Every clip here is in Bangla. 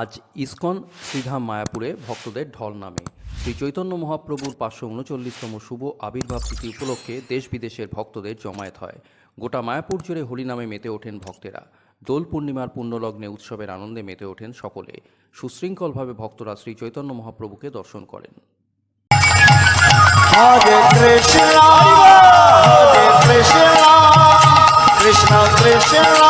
আজ ইসকন শ্রীধাম মায়াপুরে ভক্তদের ঢল নামে। শ্রী চৈতন্য মহাপ্রভুর পাঁচশো উনচল্লিশতম শুভ আবির্ভাব তিথি উপলক্ষে দেশ বিদেশের ভক্তদের জমায়েত হয়। গোটা মায়াপুর জুড়ে হরিনামে মেতে ওঠেন ভক্তেরা। দোল পূর্ণিমার পুণ্যলগ্নে উৎসবের আনন্দে মেতে ওঠেন সকলে। সুশৃঙ্খলভাবে ভক্তরা শ্রী চৈতন্য মহাপ্রভুকে দর্শন করেন। Krishna, Hare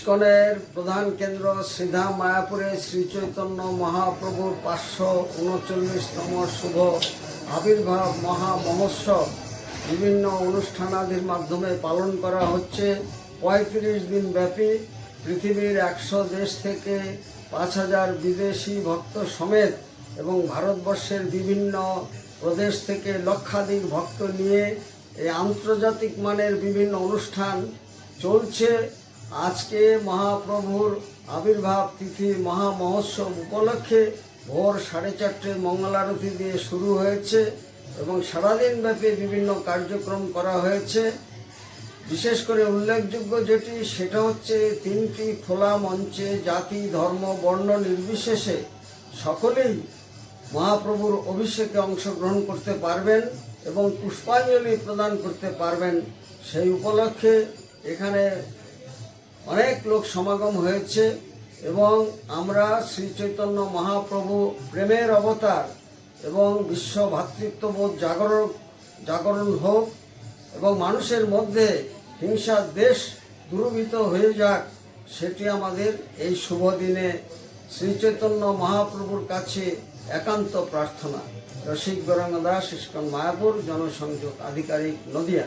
ইস্কনের প্রধান কেন্দ্র সিধা মায়াপুরে শ্রী চৈতন্য মহাপ্রভুর পাঁচশো উনচল্লিশতম শুভ আবির্ভাব মহা মহোৎসব। বিভিন্ন অনুষ্ঠানাদির মাধ্যমে পালন করা হচ্ছে। পঁয়ত্রিশ দিন ব্যাপী পৃথিবীর একশো দেশ থেকে পাঁচ হাজার বিদেশি ভক্ত সমেত এবং ভারতবর্ষের বিভিন্ন প্রদেশ থেকে লক্ষাধিক ভক্ত নিয়ে এই আন্তর্জাতিক মানের বিভিন্ন অনুষ্ঠান চলছে। আজকে মহাপ্রভুর আবির্ভাব তিথি মহা মহোৎসব উপলক্ষে ভোর সাড়ে চারটে মঙ্গলারতি দিয়ে শুরু হয়েছে এবং সারাদিন ব্যাপী বিভিন্ন কার্যক্রম করা হয়েছে। বিশেষ করে উল্লেখযোগ্য যেটি, সেটা হচ্ছে তিনটি খোলা মঞ্চে জাতি, ধর্ম, বর্ণ নির্বিশেষে সকলেই মহাপ্রভুর অভিষেকে অংশগ্রহণ করতে পারবেন এবং পুষ্পাঞ্জলি প্রদান করতে পারবেন। সেই উপলক্ষে এখানে অনেক লোক সমাগম হয়েছে এবং আমরা শ্রী চৈতন্য মহাপ্রভু প্রেমের অবতার এবং বিশ্ব ভ্রাতৃত্ববোধ জাগরণ জাগরণ হোক এবং মানুষের মধ্যে হিংসার দেশ দূরীভূত হয়ে যাক, সেটি আমাদের এই শুভ দিনে শ্রী চৈতন্য মহাপ্রভুর কাছে একান্ত প্রার্থনা। রসিক গরঙ্গ দাস ইস্কন মায়াপুর, জনসংযোগ আধিকারিক নদিয়া।